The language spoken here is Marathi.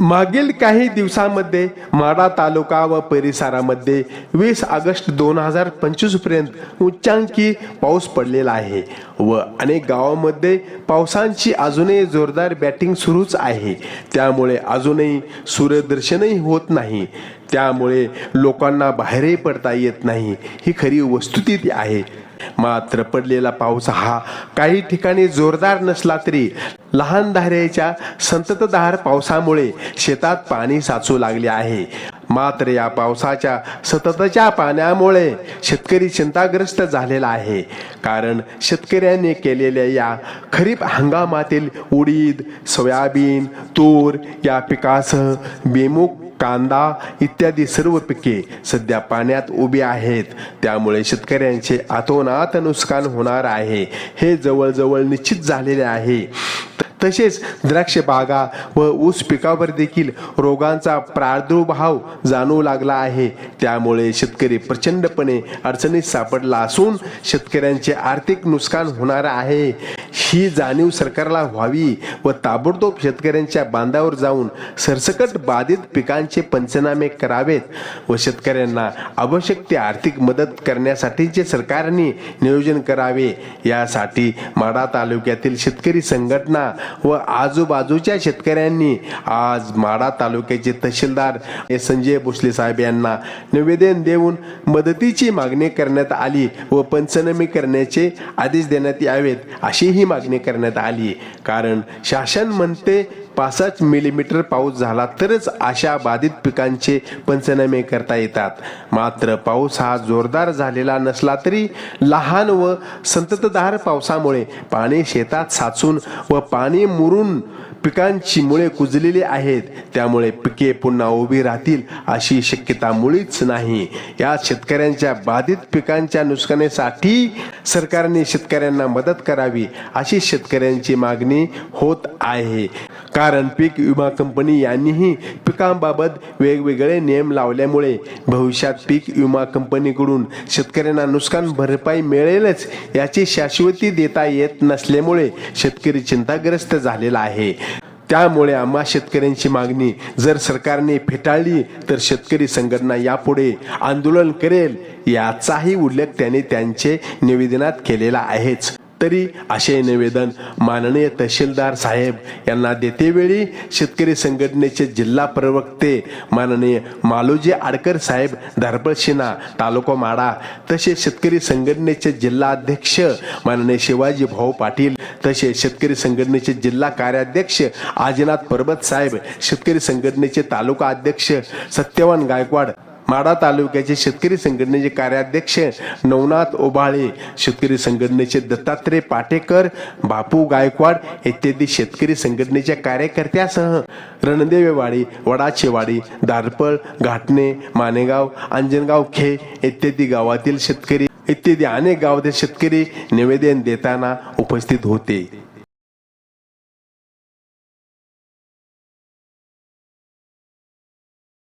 मागील काही दिवसांमध्ये माडा तालुका व परिसरामध्ये वीस ऑगस्ट दोन हजार पंचवीसपर्यंत उच्चांकी पाऊस पडलेला आहे व अनेक गावांमध्ये पावसांची अजूनही जोरदार बॅटिंग सुरूच आहे. त्यामुळे अजूनही सूर्यदर्शनही होत नाही. त्यामुळे लोकांना बाहेरही पडता येत नाही. ही खरी वस्तुस्थिती आहे. मात्र पडलेला पाऊस हा काही ठिकाणी जोरदार नसला तरी लहान धारेच्या संततधार पावसामुळे शेतात पाणी साचू लागले आहे. मात्र या पावसाच्या सततच्या पाण्यामुळे शेतकरी चिंताग्रस्त झालेला आहे. कारण शेतकऱ्यांनी केलेल्या या खरीप हंगामातील उडीद सोयाबीन तूर या पिकासह बेमुख कांदा इत्यादी सर्व पिके सध्या पाण्यात उभी आहेत. त्यामुळे शेतकऱ्यांचे आतोनात नुकसान होणार आहे. हे जवळजवळ निश्चित झालेले आहे. तसेच द्राक्ष बागा व ऊस पिकावर देखील रोगांचा प्रादुर्भाव जाणवू लागला आहे. त्यामुळे शेतकरी प्रचंडपणे अडचणीत सापडला असून शेतकऱ्यांचे आर्थिक नुकसान होणार आहे. ही जाणीव सरकारला व्हावी व ताबडतोब शेतकऱ्यांच्या बांधावर जाऊन सरसकट बाधित पिकांचे पंचनामे करावेत व शेतकऱ्यांना आवश्यक ती आर्थिक मदत करण्यासाठीचे सरकारने नियोजन करावे. यासाठी माढा तालुक्यातील शेतकरी संघटना व आजूबाजूच्या शेतकऱ्यांनी आज माढा तालुक्याचे तहसीलदार संजय भोसले साहेब यांना निवेदन देऊन मदतीची मागणी करण्यात आली व पंचनामे करण्याचे आदेश देण्यात यावेत अशीही मागणी करण्यात आली. कारण शासन म्हणते पासष्ट मिलीमीटर पाऊस झाला तरच अशा बाधित पिकांचे पंचनामे करता येतात. मात्र पाऊस हा जोरदार झालेला नसला तरी लहान व संततधार पावसामुळे पाणी शेतात साचून व पाणी मुरून पिकांची मुळे कुजलेली आहेत. त्यामुळे पिके पुन्हा उभी राहतील अशी शक्यता मुळीच नाही. या शेतकऱ्यांच्या बाधित पिकांच्या नुकसानीसाठी सरकारने शेतकऱ्यांना मदत करावी अशी शेतकऱ्यांची मागणी होत आहे. कारण पीक विमा कंपनी यांनीही पिकांबाबत वेगवेगळे नियम लावल्यामुळे भविष्यात पीक विमा कंपनीकडून शेतकऱ्यांना नुकसान भरपाई मिळेलच याची शाश्वती देता येत नसल्यामुळे शेतकरी चिंताग्रस्त झालेला आहे. त्यामुळे आम्हा शेतकऱ्यांची मागणी जर सरकारने फेटाळली तर शेतकरी संघटना यापुढे आंदोलन करेल याचाही उल्लेख त्यांनी त्यांचे निवेदनात केलेला आहेच. तरी असे निवेदन माननीय तहसीलदार साहेब यांना देतेवेळी शेतकरी संघटनेचे जिल्हा प्रवक्ते माननीय मालोजी आडकर साहेब धारपळशिना तालुका माडा तसेच शेतकरी संघटनेचे जिल्हा अध्यक्ष माननीय शिवाजी भाऊ पाटील तसेच शेतकरी संघटनेचे जिल्हा कार्याध्यक्ष आजीनाथ परबत साहेब शेतकरी संघटनेचे तालुका अध्यक्ष सत्यवान गायकवाड माडा तालुक्याचे शेतकरी संघटनेचे कार्याध्यक्ष नवनाथ ओबाळे शेतकरी संघटनेचे दत्तात्रय पाटेकर बापू गायकवाड इत्यादी शेतकरी संघटनेच्या कार्यकर्त्यासह रणदेवेवाडी वडाचेवाडी दारपळ घाटणे मानेगाव अंजनगाव खे इत्यादी गावातील शेतकरी इत्यादी अनेक गावातील शेतकरी निवेदन देताना उपस्थित होते.